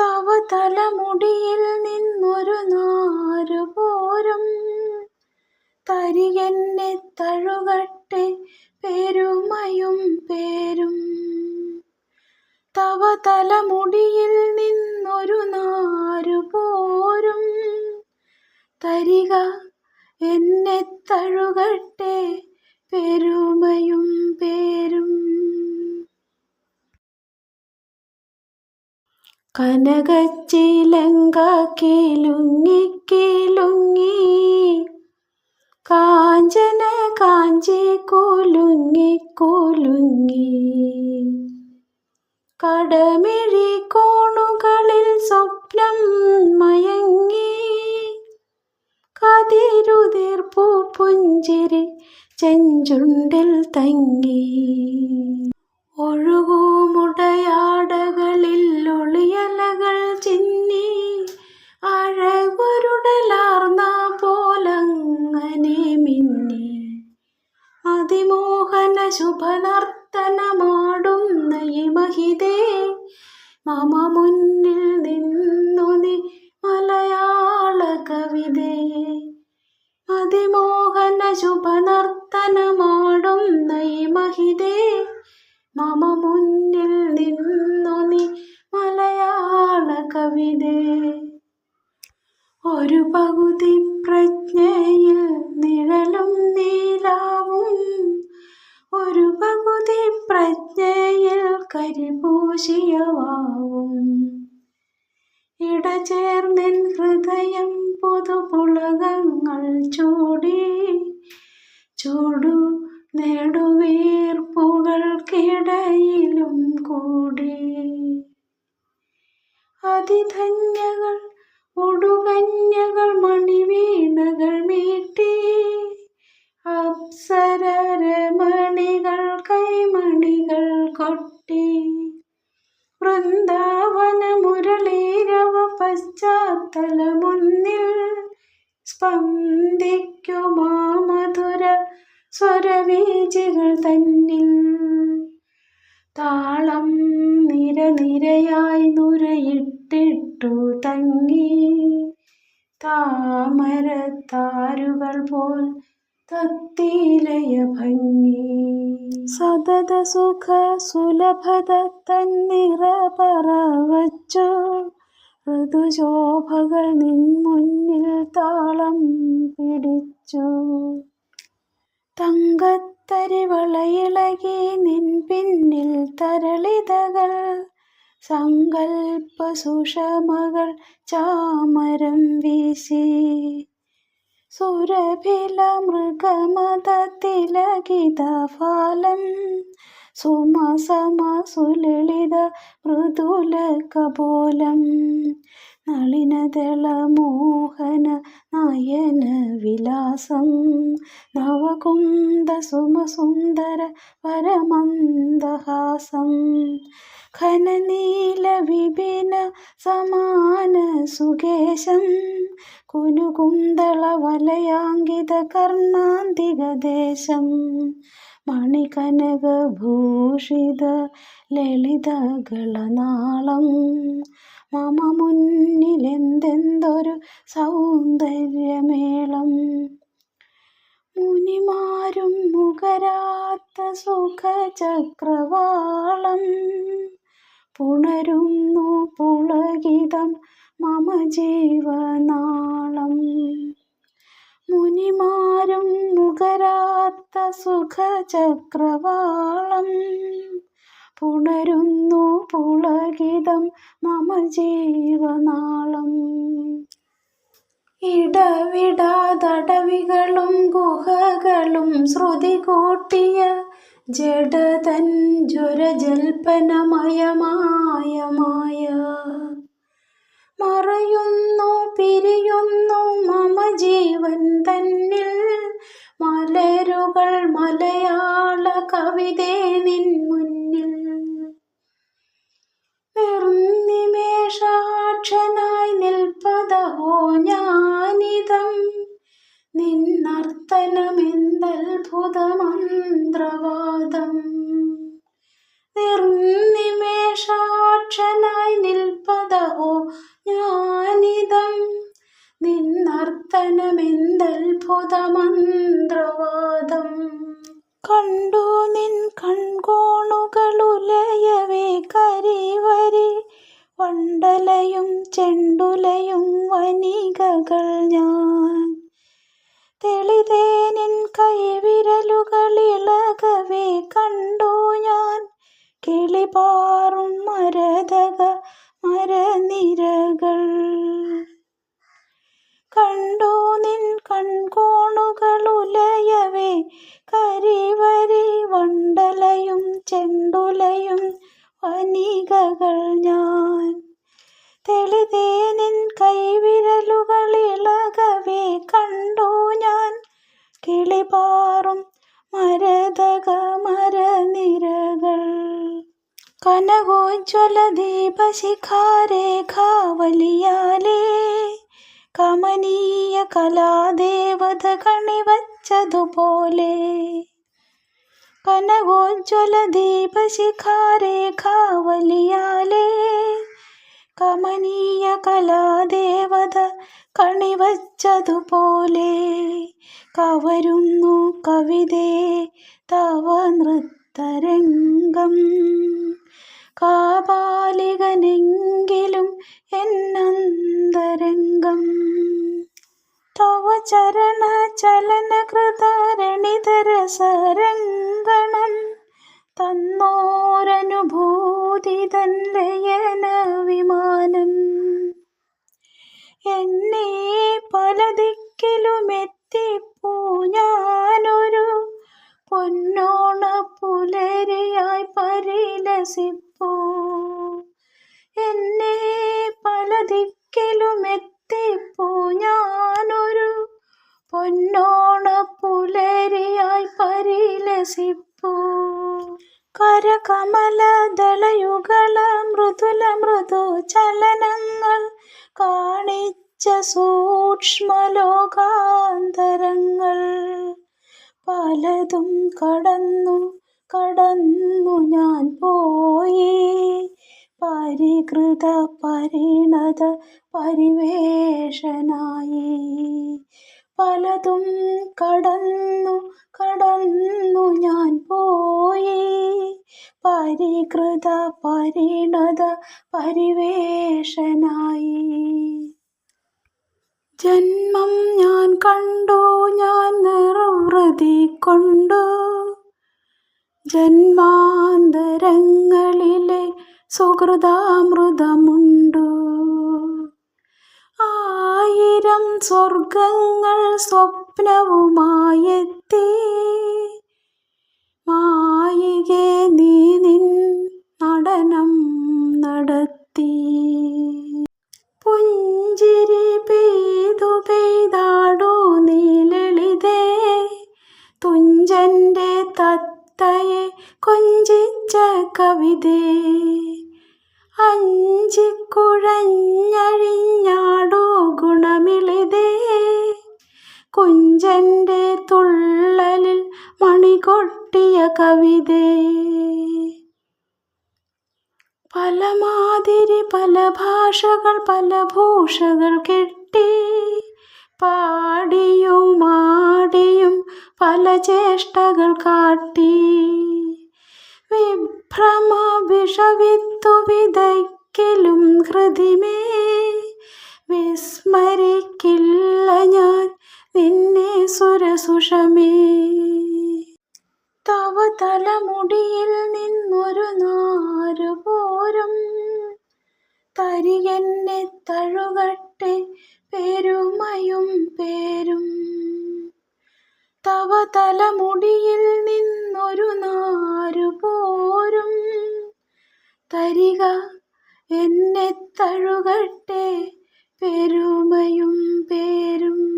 തവ തലമുടിയിൽ നിന്നൊരു നാരു പോരും. തരികെന്നെ തഴുകട്ടെ പെരുമയും പേരും. തവ തലമുടിയിൽ നിന്നൊരു നാരു പോരും. തരിക എന്നെ തഴുകട്ടെ പെരുമയും പേരും. കനകച്ചിലങ്ക കേലുങ്ങി കേലുങ്ങി കാഞ്ചന കാഞ്ചി കൂലുങ്ങി കൂലുങ്ങി. കടമിഴി കോണുകളിൽ സ്വപ്നം മയങ്ങി. കതിരുതിർപ്പു പുഞ്ചിരി ചെഞ്ചുണ്ടിൽ തങ്ങി. ഒഴുകുമുടയാടകളിൽ ഒളിയലകൾ അഴകൊരുടലാർന്ന പോലങ്ങനെ മിന്നി അതിമോഹന ശുഭനർത്തനമാടുന്ന ഈ മഹിതേ മമ മുന്നിൽ നിന്നു നീ മലയാള കവിതേ. അതിമോഹന ശുഭനർത്തനമാടുന്ന ഈ മഹിതേ മമ മുന്നിൽ പകുതി പ്രജ്ഞയിൽ നിഴലും നീലാവും. ഒരു പകുതി പ്രജ്ഞയിൽ കരിപൂശിയവാവും. ഇടചേർന്നിൻ ഹൃദയം പുതുപുളകങ്ങൾ ചൂടി. ചൂടു നെടുവീർപ്പുകൾക്കിടയിലും കൂടി. അതിധന്യകൾ ഉടുകന്യകൾ മണിവീണകൾ മീട്ടി അപ്സരമണികൾ കൈമണികൾ കൊട്ടി. വൃന്ദാവന മുരളീരവ പശ്ചാത്തലമൊന്നിൽ സ്പന്ദിക്കുമാ മധുര സ്വരവീചികൾ തന്നിൽ. താളം നിരനിരയായി നുരയിട്ടിട്ടു തങ്ങി. താമരത്താരുകൾ പോൽ തത്തിലയ ഭംഗി. സതത സുഖ സുലഭത തന്നിറ പറവച്ചു. ഋതുശോഭകൾ നിൻ മുന്നിൽ താളം പിടിച്ചു. തങ്കത്തരിവളയിളകി നിൻ പിന്നിൽ തരളിതകൾ സങ്കൽപ്പ സുഷമകൾ ചാമരം വീശി. സുരഭില മൃഗമതത്തിലകിത ഫാലം സുമസമ സുലളിത മൃദുല കപോലം നളിനതള മോഹന നയന വിലാസം. നവകുന്ദ സുമസുന്ദര പരമന്ദഹാസം. ഖനനീല വിപിന സമാന സുകേശം. കുനുകുന്തള വലയാങ്കിത കർണാന്തികദേശം മണികനകഭൂഷിത ലളിതകളനാളം. മമ മുന്നിലെന്തെന്തൊരു സൗന്ദര്യമേളം. മുനിമാരും മുഖരാത്ത സുഖചക്രവാളം പുണരുന്നു പുളകിതം മമ ജീവനാളം. മുനിമാരും മുഖരാത്ത സുഖചക്രവാളം പുണരുന്നു പുളകിതം മമ ജീവനാളം. ഇടവിടാതടവികളും ഗുഹകളും ശ്രുതി കൂട്ടിയ ജഡതൻ ജ്വരജൽപ്പനമയമായ കൽപ്പതവോ ഞാനിതം? നിന്നർത്തനമെന്തൽഭുതമന്ത്രവാദം നിർനിമേഷാക്ഷനായി നിൽപ്പതവോ ഞാനിതം? നിന്നർത്തനമെന്തൽഭുതമന്ത്രവാദം കണ്ടു നിൻ കൺകോണുകളുലയവേ കരിവരി വണ്ടലയും ചെണ്ടുലയും വനികകൾ ഞാൻ. തെളിതേനിൻ കൈവിരലുകളിളകവേ വനികകൾ ഞാൻ. തെളിതേനിൻ കൈവിരലുകൾ ഇളകവേ കണ്ടു ഞാൻ. കിളിപാറും മരതക മരനിരകൾ. കനകോജ്വല ദീപശിഖാരേഖാവലിയാലേ. കമനീയ കലാദേവത കണിവച്ചതുപോലെ ദീപശിഖാരേഖാവലിയാലേ. കമനീയ കലാദേവത കണിവച്ചതുപോലെ കവരുന്നു കവിതേ തവ നൃത്തരംഗം. കാപാലികനെങ്കിലും എന്നന്തരംഗം. തവ ചരണ ചലനകൃതരണിതരസരംഗണം പൊന്നോണ പുലരിയായി പരിലസിപ്പോ. എന്നെ പല ദിക്കിലും എത്തിപ്പോ. ഞാനൊരു പൊന്നോണ പുലരിയായി പരിലസിപ്പോ. കരകമല ദളയുകള മൃദുല മൃദു ചലനങ്ങൾ കാണിച്ച സൂക്ഷ്മലോകാന്തരങ്ങൾ. പലതും കടന്നു കടന്നു ഞാൻ പോയി. പരികൃത പരിണത പരിവേഷനായി. പലതും കടന്നു കടന്നു ഞാൻ പോയി. പരികൃത പരിണത പരിവേഷനായി. ജന്മം ഞാൻ കണ്ടു ഞാൻ നിർവൃതി കൊണ്ടു. ജന്മാന്തരങ്ങളിലെ സുഹൃതാമൃതമുണ്ടു. ആയിരം സ്വർഗങ്ങൾ സ്വപ്നവുമായെത്തി. മായികേ നീ നിൻ നടനം നടത്തി. പുഞ്ചിരി പെയ്തു പെയ്താടോ നീ ലളിതേ തുഞ്ചന്റെ തത്തയെ കൊഞ്ചിച്ച കവിതേ? അഞ്ചിക്കുഴഞ്ഞഴിഞ്ഞാടൂ ഗുണമിളിതേ? കുഞ്ചന്റെ തുള്ളലിൽ മണികൊട്ടിയ കവിതേ? പല മാതിരി പല ഭാഷകൾ പല ഭൂഷകൾ കെട്ടി പാടിയും ആടിയും പല ചേഷ്ടകൾ കാട്ടി. വിഭ്രമ വിഷവിത്തു വിതയ്ക്കലും ഹൃതിമേ വിസ്മരിക്കില്ല ഞാൻ നിന്നെ സുരസുഷമേ. തലമുടിയിൽ നിന്നൊരു നാരു പോരും. തരികെന്നെ തഴുകട്ടെ പെരുമയും പേരും. തവ തലമുടിയിൽ നിന്നൊരു നാരു പോരും. തരിക എന്നെ തഴുകട്ടെ പെരുമയും പേരും.